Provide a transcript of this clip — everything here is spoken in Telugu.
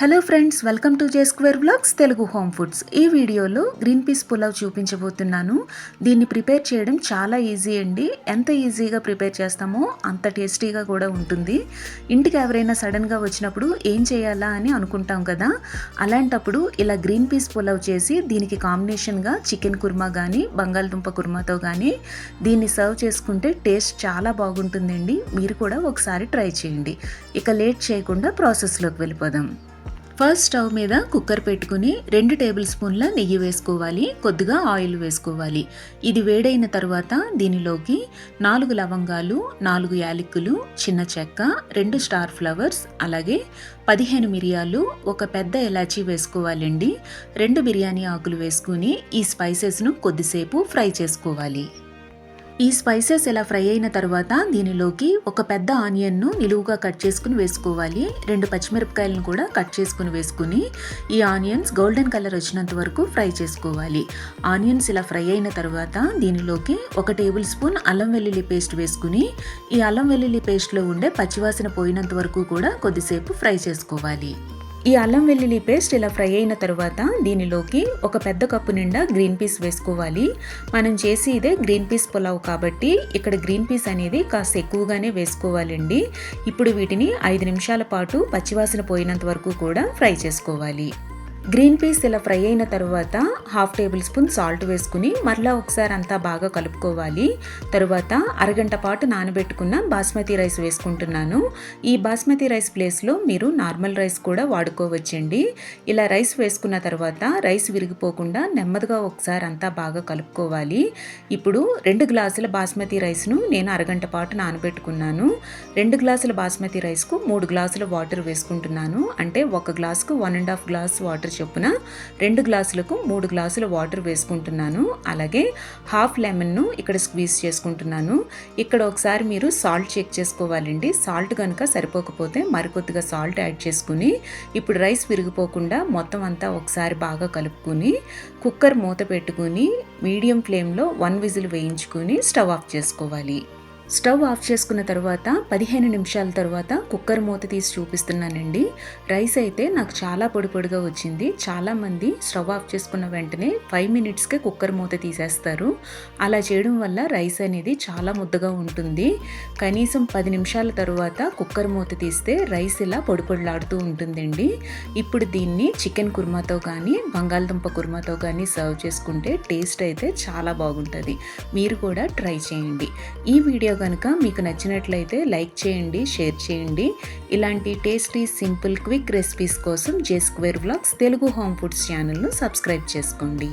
Hello friends welcome to J square blogs Telugu home foods. ఈ వీడియోలో గ్రీన్ పీస్ పులావ్ చూపించబోతున్నాను. దీన్ని ప్రిపేర్ చేయడం చాలా ఈజీ అండి. ఎంత ఈజీగా ప్రిపేర్ చేస్తామో అంత టేస్టీగా కూడా ఉంటుంది. ఇంటికి ఎవరైనా సడన్గా వచ్చినప్పుడు ఏం చేయాలా అని అనుకుంటాం కదా? అలాంటప్పుడు ఇలా గ్రీన్ పీస్ పులావ్ చేసి దీనికి కాంబినేషన్గా చికెన్ కుర్మా కానీ బంగాళదుంప కుర్మాతో కానీ దీన్ని సర్వ్ చేసుకుంటే టేస్ట్ చాలా బాగుంటుందండి. మీరు కూడా ఒకసారి ట్రై చేయండి. ఇక లేట్ చేయకుండా ప్రాసెస్లోకి వెళ్ళిపోదాం. ఫస్ట్ స్టవ్ మీద కుక్కర్ పెట్టుకుని రెండు టేబుల్ స్పూన్ల నెయ్యి వేసుకోవాలి కొద్దిగా ఆయిల్ వేసుకోవాలి. ఇది వేడైన తర్వాత దీనిలోకి నాలుగు లవంగాలు నాలుగు యాలక్కులు చిన్న చెక్క రెండు స్టార్ ఫ్లవర్స్ అలాగే పదిహేను మిరియాలు ఒక పెద్ద ఎలాచీ వేసుకోవాలండి. రెండు బిర్యానీ ఆకులు వేసుకుని ఈ స్పైసెస్ను కొద్దిసేపు ఫ్రై చేసుకోవాలి. ఈ స్పైసెస్ ఇలా ఫ్రై అయిన తర్వాత దీనిలోకి ఒక పెద్ద ఆనియన్ను నిలువుగా కట్ చేసుకుని వేసుకోవాలి. రెండు పచ్చిమిరపకాయలను కూడా కట్ చేసుకుని వేసుకుని ఈ ఆనియన్స్ గోల్డెన్ కలర్ వచ్చినంత వరకు ఫ్రై చేసుకోవాలి. ఆనియన్స్ ఇలా ఫ్రై అయిన తర్వాత దీనిలోకి ఒక టేబుల్ స్పూన్ అల్లం వెల్లుల్లి పేస్ట్ వేసుకుని ఈ అల్లం వెల్లుల్లి పేస్ట్లో ఉండే పచ్చివాసన పోయినంత వరకు కూడా కొద్దిసేపు ఫ్రై చేసుకోవాలి. ఈ అల్లం వెల్లుల్లి పేస్ట్ ఇలా ఫ్రై అయిన తర్వాత దీనిలోకి ఒక పెద్ద కప్పు నిండా గ్రీన్ పీస్ వేసుకోవాలి. మనం చేసి ఇదే గ్రీన్ పీస్ పులావ్ కాబట్టి ఇక్కడ గ్రీన్ పీస్ అనేది కాస్త ఎక్కువగానే వేసుకోవాలండి. ఇప్పుడు వీటిని ఐదు నిమిషాల పాటు పచ్చివాసన పోయినంత వరకు కూడా ఫ్రై చేసుకోవాలి. గ్రీన్ పీస్ ఇలా ఫ్రై అయిన తర్వాత హాఫ్ టేబుల్ స్పూన్ సాల్ట్ వేసుకుని మరలా ఒకసారి అంతా బాగా కలుపుకోవాలి. తరువాత అరగంట పాటు నానబెట్టుకున్న బాస్మతి రైస్ వేసుకుంటున్నాను. ఈ బాస్మతి రైస్ ప్లేస్లో మీరు నార్మల్ రైస్ కూడా వాడుకోవచ్చండి. ఇలా రైస్ వేసుకున్న తర్వాత రైస్ విరిగిపోకుండా నెమ్మదిగా ఒకసారి అంతా బాగా కలుపుకోవాలి. ఇప్పుడు రెండు గ్లాసుల బాస్మతి రైస్ను నేను అరగంట పాటు నానబెట్టుకున్నాను. రెండు గ్లాసుల బాస్మతి రైస్కు మూడు గ్లాసుల వాటర్ వేసుకుంటున్నాను. అంటే ఒక గ్లాసుకు one and half glass water చొప్పున రెండు గ్లాసులకు మూడు గ్లాసుల వాటర్ వేసుకుంటున్నాను. అలాగే హాఫ్ లెమన్ను ఇక్కడ స్క్వీజ్ చేసుకుంటున్నాను. ఇక్కడ ఒకసారి మీరు సాల్ట్ చెక్ చేసుకోవాలండి. సాల్ట్ కనుక సరిపోకపోతే మరికొద్దిగా సాల్ట్ యాడ్ చేసుకుని ఇప్పుడు రైస్ విరిగిపోకుండా మొత్తం అంతా ఒకసారి బాగా కలుపుకుని కుక్కర్ మూత పెట్టుకుని మీడియం ఫ్లేమ్లో వన్ విజిల్ వేయించుకుని స్టవ్ ఆఫ్ చేసుకోవాలి. స్టవ్ ఆఫ్ చేసుకున్న తర్వాత పదిహేను నిమిషాల తర్వాత కుక్కర్ మూత తీసి చూపిస్తున్నానండి. రైస్ అయితే నాకు చాలా పొడి పొడిగా వచ్చింది. చాలామంది స్టవ్ ఆఫ్ చేసుకున్న వెంటనే ఫైవ్ మినిట్స్కే కుక్కర్ మూత తీసేస్తారు. అలా చేయడం వల్ల రైస్ అనేది చాలా ముద్దగా ఉంటుంది. కనీసం పది నిమిషాల తర్వాత కుక్కర్ మూత తీస్తే రైస్ ఇలా పొడి పొడిలాడుతూ ఉంటుందండి. ఇప్పుడు దీన్ని చికెన్ కుర్మాతో కానీ బంగాళదుంప కుర్మాతో కానీ సర్వ్ చేసుకుంటే టేస్ట్ అయితే చాలా బాగుంటుంది. మీరు కూడా ట్రై చేయండి. ఈ వీడియో కనుక మీకు నచ్చినట్లయితే లైక్ చేయండి షేర్ చేయండి. ఇలాంటి టేస్టీ సింపుల్ క్విక్ రెసిపీస్ కోసం J square blogs Telugu home foods ఛానల్ను సబ్స్క్రైబ్ చేసుకోండి.